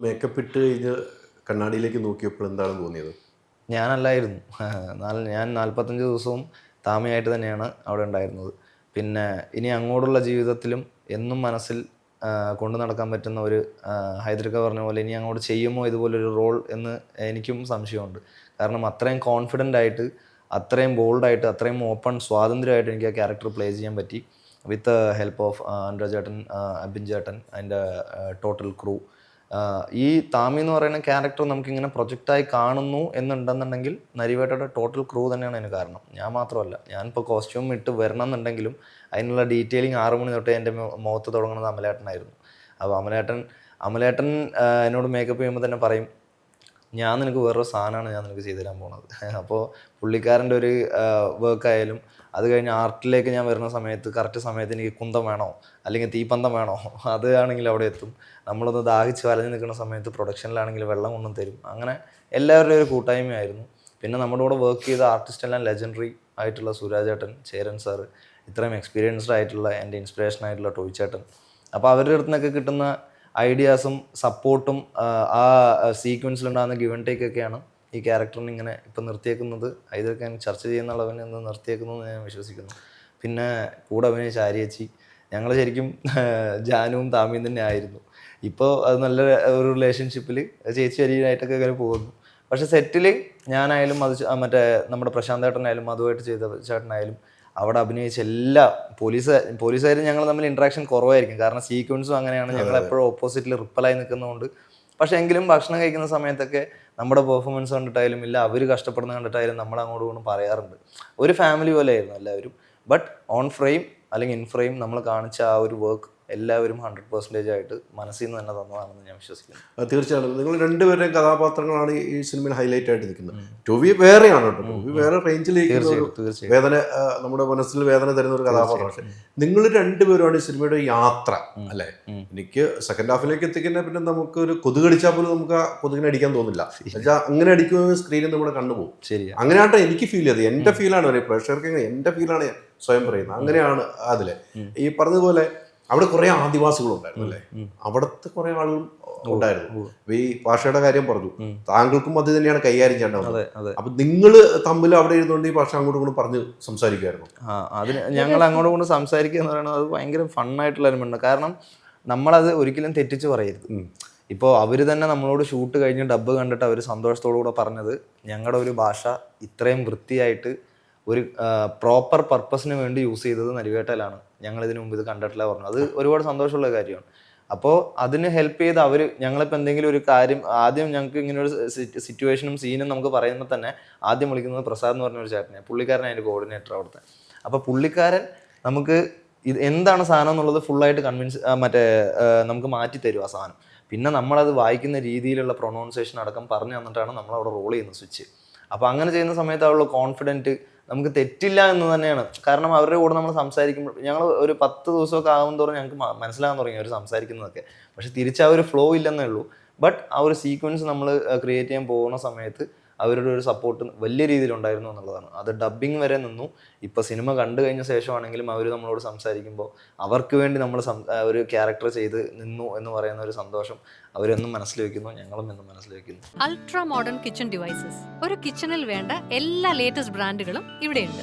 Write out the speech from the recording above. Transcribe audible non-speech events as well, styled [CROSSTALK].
Makeup ഇട്ട് കഴിഞ്ഞ് കണ്ണാടിയിലേക്ക് നോക്കിയപ്പോൾ എന്താണ് തോന്നിയത്? ഞാനല്ലായിരുന്നു. [LAUGHS] നാല് ഞാൻ നാൽപ്പത്തഞ്ച് ദിവസവും താമയായിട്ട് തന്നെയാണ് അവിടെ ഉണ്ടായിരുന്നത്. പിന്നെ ഇനി അങ്ങോട്ടുള്ള ജീവിതത്തിലും എന്നും മനസ്സിൽ കൊണ്ടു നടക്കാൻ പറ്റുന്ന ഒരു ഹൈദരക്ക പറഞ്ഞ പോലെ ഇനി അങ്ങോട്ട് ചെയ്യുമോ ഇതുപോലൊരു റോൾ എന്ന് എനിക്കും സംശയമുണ്ട്. കാരണം അത്രയും കോൺഫിഡന്റ് ആയിട്ട് അത്രയും ബോൾഡായിട്ട് അത്രയും ഓപ്പൺ സ്വാതന്ത്ര്യമായിട്ട് എനിക്ക് ആ ക്യാരക്ടർ പ്ലേ ചെയ്യാൻ പറ്റി. വിത്ത് ഹെൽപ്പ് ഓഫ് അനുരാജ് ചേട്ടൻ അബിൻ ചേട്ടൻ അതിന്റെ ടോട്ടൽ ക്രൂ ഈ താമി എന്ന് പറയുന്ന ക്യാരക്ടർ നമുക്കിങ്ങനെ പ്രൊജക്റ്റായി കാണുന്നു എന്നുണ്ടെന്നുണ്ടെങ്കിൽ നരിവേട്ടയുടെ ടോട്ടൽ ക്രൂ തന്നെയാണ് അതിന് കാരണം. ഞാൻ മാത്രമല്ല ഞാനിപ്പോൾ കോസ്റ്റ്യൂം ഇട്ട് വരണം എന്നുണ്ടെങ്കിലും അതിനുള്ള ഡീറ്റെയിലിംഗ് ആറു മണി തൊട്ടേ എന്റെ മുഖത്ത് തുടങ്ങുന്നത് അമലേട്ടനായിരുന്നു. അപ്പോൾ അമലേട്ടൻ അമലേട്ടൻ എന്നോട് മേക്കപ്പ് ചെയ്യുമ്പോൾ തന്നെ പറയും ഞാൻ നിനക്ക് വേറൊരു സാധനമാണ് ഞാൻ നിനക്ക് ചെയ്തു തരാൻ പോണത്. അപ്പോൾ പുള്ളിക്കാരന്റെ ഒരു വർക്ക് ആയാലും അത് കഴിഞ്ഞ് ആർട്ടിലേക്ക് ഞാൻ വരുന്ന സമയത്ത് കറക്റ്റ് സമയത്ത് എനിക്ക് കുന്തം വേണോ? അല്ലെങ്കിൽ തീപ്പന്തം വേണോ? അത് ആണെങ്കിൽ അവിടെ എത്തും. നമ്മളൊന്ന് ദാഹിച്ച് വലഞ്ഞ് നിൽക്കുന്ന സമയത്ത് പ്രൊഡക്ഷനിലാണെങ്കിൽ വെള്ളം കൊണ്ടും തരും. അങ്ങനെ എല്ലാവരുടെയും ഒരു കൂട്ടായ്മയായിരുന്നു. പിന്നെ നമ്മുടെ കൂടെ വർക്ക് ചെയ്ത ആർട്ടിസ്റ്റ് എല്ലാം ലെജൻഡറി ആയിട്ടുള്ള സുരാജേട്ടൻ ചേരൻ സാറ് ഇത്രയും എക്സ്പീരിയൻസ്ഡ് ആയിട്ടുള്ള എന്റെ ഇൻസ്പിറേഷൻ ആയിട്ടുള്ള ടോയ് ചേട്ടൻ അപ്പോൾ അവരുടെ അടുത്തുനിന്നൊക്കെ കിട്ടുന്ന ഐഡിയാസും സപ്പോർട്ടും ആ സീക്വൻസിൽ സീക്വൻസിലുണ്ടാകുന്ന ഗിവൻ ടേക്ക് ഒക്കെയാണ് ഈ ക്യാരക്ടറിനെ ഇങ്ങനെ ഇപ്പം നിർത്തിയേക്കുന്നത്. ഇതൊക്കെ ഞാൻ ചർച്ച ചെയ്യുന്നുള്ളവനെ ഒന്ന് നിർത്തിയേക്കുന്നു എന്ന് ഞാൻ വിശ്വസിക്കുന്നു. പിന്നെ കൂടെ അഭിനയിച്ച ചാരിയച്ചി ഞങ്ങൾ ശരിക്കും ജാനുവും താമിയും തന്നെ ആയിരുന്നു. ഇപ്പോൾ അത് നല്ല ഒരു റിലേഷൻഷിപ്പിൽ ചേച്ചി അരിയായിട്ടൊക്കെ ഇങ്ങനെ പോകുന്നു. പക്ഷെ സെറ്റിൽ ഞാനായാലും അത് മറ്റേ നമ്മുടെ പ്രശാന്ത് ചേട്ടനായാലും അതുമായിട്ട് ചെയ്ത ചേട്ടനായാലും അവിടെ അഭിനയിച്ച എല്ലാ പോലീസ് പോലീസുകാരും ഞങ്ങൾ തമ്മിൽ ഇൻട്രാക്ഷൻ കുറവായിരിക്കും. കാരണം സീക്വൻസും അങ്ങനെയാണ്. ഞങ്ങൾ എപ്പോഴും ഓപ്പോസിറ്റിൽ റിപ്പലായി നിൽക്കുന്നതുകൊണ്ട് പക്ഷേ എങ്കിലും ഭക്ഷണം കഴിക്കുന്ന സമയത്തൊക്കെ നമ്മുടെ പെർഫോമൻസ് കണ്ടിട്ടായാലും ഇല്ല അവർ കഷ്ടപ്പെടുന്ന കണ്ടിട്ടായാലും നമ്മൾ അങ്ങോട്ട് കൊണ്ട് പറയാറുണ്ട്. ഒരു ഫാമിലി പോലെ ആയിരുന്നു എല്ലാവരും. ബട്ട് ഓൺ ഫ്രെയിം അല്ലെങ്കിൽ ഇൻ ഫ്രെയിം നമ്മൾ കാണിച്ച ആ ഒരു വർക്ക് എല്ലാവരും ഹൺഡ്രഡ് പെർസെന്റേജ് ആയിട്ട് മനസ്സിൽ നിന്ന് തന്നെ തന്നതാണെന്ന് ഞാൻ വിശ്വസിക്കുന്നു. തീർച്ചയായിട്ടും. നിങ്ങൾ രണ്ടുപേരുടെയും കഥാപാത്രങ്ങളാണ് ഈ സിനിമയിൽ ഹൈലൈറ്റ് ആയിട്ട് നിൽക്കുന്നത്. ടോവി വേറെയാണ് കേട്ടോ. ടോവി വേറെ റേഞ്ചിലേക്ക് വേദന നമ്മുടെ മനസ്സിൽ വേദന തരുന്ന ഒരു കഥാപാത്രം. പക്ഷേ നിങ്ങൾ രണ്ടുപേരുമാണ് ഈ സിനിമയുടെ യാത്ര അല്ലേ? എനിക്ക് സെക്കൻഡ് ഹാഫിലേക്ക് എത്തിക്കുന്ന പിന്നെ നമുക്ക് ഒരു കൊതുക് അടിച്ചാൽ പോലും നമുക്ക് ആ കൊതുകിനെ അടിക്കാൻ തോന്നില്ല. എന്നുവെച്ചാൽ അങ്ങനെ അടിക്കുമ്പോൾ സ്ക്രീനിൽ നമ്മുടെ കണ്ണുപോകും ശരി അങ്ങനെയാട്ടോ എനിക്ക് ഫീൽ ചെയ്തത്. എന്റെ ഫീലാണ് പ്രേക്ഷകർക്ക് എന്റെ ഫീലാണ് സ്വയം പറയുന്നത്. അങ്ങനെയാണ് അതിലെ. ഈ പറഞ്ഞതുപോലെ അവിടെ കുറെ ആദിവാസികളുണ്ടായിരുന്നു അല്ലേ. അവിടുത്തെ കുറെ ആളുകളും ഉണ്ടായിരുന്നു. ഈ ഭാഷയുടെ കാര്യം പറഞ്ഞു. താങ്കൾക്കും അത് തന്നെയാണ് കൈകാര്യം ചെയ്യേണ്ടത്. അപ്പൊ നിങ്ങൾ തമ്മിൽ അവിടെ ഇരുന്നുകൊണ്ട് ഈ ഭാഷ അങ്ങോട്ടും ഇങ്ങോട്ടും പറഞ്ഞ് സംസാരിക്കുമായിരുന്നു ആ അതിന് ഞങ്ങൾ അങ്ങോട്ടും കൊണ്ട് സംസാരിക്കുക എന്ന് പറയുന്നത് അത് ഭയങ്കര ഫണ്ണായിട്ടുള്ള അനുഭവം കാരണം നമ്മളത് ഒരിക്കലും തെറ്റിച്ച് പറയരുത്. ഇപ്പോൾ അവർ തന്നെ നമ്മളോട് ഷൂട്ട് കഴിഞ്ഞ് ഡബ്ബ് കണ്ടിട്ട് അവർ സന്തോഷത്തോടു കൂടെ പറഞ്ഞത് ഞങ്ങളുടെ ഒരു ഭാഷ ഇത്രയും വൃത്തിയായിട്ട് ഒരു പ്രോപ്പർ പർപ്പസിന് വേണ്ടി യൂസ് ചെയ്തത് നരിവേട്ടയിലാണ്. ഞങ്ങൾ ഇതിനു മുമ്പ് ഇത് കണ്ടിട്ടില്ല പറഞ്ഞു. അത് ഒരുപാട് സന്തോഷമുള്ള കാര്യമാണ്. അപ്പോൾ അതിന് ഹെൽപ്പ് ചെയ്ത് അവർ ഞങ്ങളിപ്പോൾ എന്തെങ്കിലും ഒരു കാര്യം ആദ്യം ഞങ്ങൾക്ക് ഇങ്ങനെ ഒരു സിറ്റുവേഷനും സീനും നമുക്ക് പറയുമ്പോൾ തന്നെ ആദ്യം വിളിക്കുന്നത് പ്രസാദ് എന്ന് പറഞ്ഞ ഒരു ചേട്ടനെ പുള്ളിക്കാരൻ അതിന്റെ കോർഡിനേറ്റർ അവിടുത്തെ. അപ്പോൾ പുള്ളിക്കാരൻ നമുക്ക് ഇത് എന്താണ് സാധനം എന്നുള്ളത് ഫുള്ളായിട്ട് കൺവിൻസ് മറ്റേ നമുക്ക് മാറ്റി തരും ആ സാധനം. പിന്നെ നമ്മളത് വായിക്കുന്ന രീതിയിലുള്ള പ്രൊണൗൺസിയേഷൻ അടക്കം പറഞ്ഞു തന്നിട്ടാണ് നമ്മൾ അവിടെ റോൾ ചെയ്യുന്നത് സ്വിച്ച് അപ്പോൾ അങ്ങനെ ചെയ്യുന്ന സമയത്ത് അവളുടെ കോൺഫിഡന്റ് നമുക്ക് തെറ്റില്ല എന്ന് തന്നെയാണ്. കാരണം അവരുടെ കൂടെ നമ്മൾ സംസാരിക്കുമ്പോൾ ഞങ്ങൾ ഒരു പത്ത് ദിവസമൊക്കെ ആകും തോറും ഞങ്ങൾക്ക് മനസ്സിലാകാൻ തുടങ്ങി അവർ സംസാരിക്കുന്നതൊക്കെ. പക്ഷെ തിരിച്ച് ആ ഒരു ഫ്ലോ ഇല്ലെന്നേ ഉള്ളൂ. ബട്ട് ആ ഒരു സീക്വൻസ് നമ്മൾ ക്രിയേറ്റ് ചെയ്യാൻ പോകുന്ന സമയത്ത് അവരുടെ ഒരു സപ്പോർട്ട് വലിയ രീതിയിൽ ഉണ്ടായിരുന്നു എന്നുള്ളതാണ്. അത് ഡബ്ബിങ് വരെ നിന്നു. ഇപ്പോൾ സിനിമ കണ്ടു കഴിഞ്ഞ ശേഷമാണെങ്കിലും അവർ നമ്മളോട് സംസാരിക്കുമ്പോൾ അവർക്ക് വേണ്ടി നമ്മൾ ഒരു ക്യാരക്ടർ ചെയ്ത് നിന്നു എന്ന് പറയുന്ന ഒരു സന്തോഷം അവരെന്നും മനസ്സിൽ വെക്കുന്നു ഞങ്ങളും എന്നും മനസ്സിൽ വെക്കുന്നു. അൾട്രാ മോഡേൺ കിച്ചൺ ഡിവൈസസ് ഒരു കിച്ചണിൽ വേണ്ട എല്ലാ ലേറ്റസ്റ്റ് ബ്രാൻഡുകളും ഇവിടെയുണ്ട്.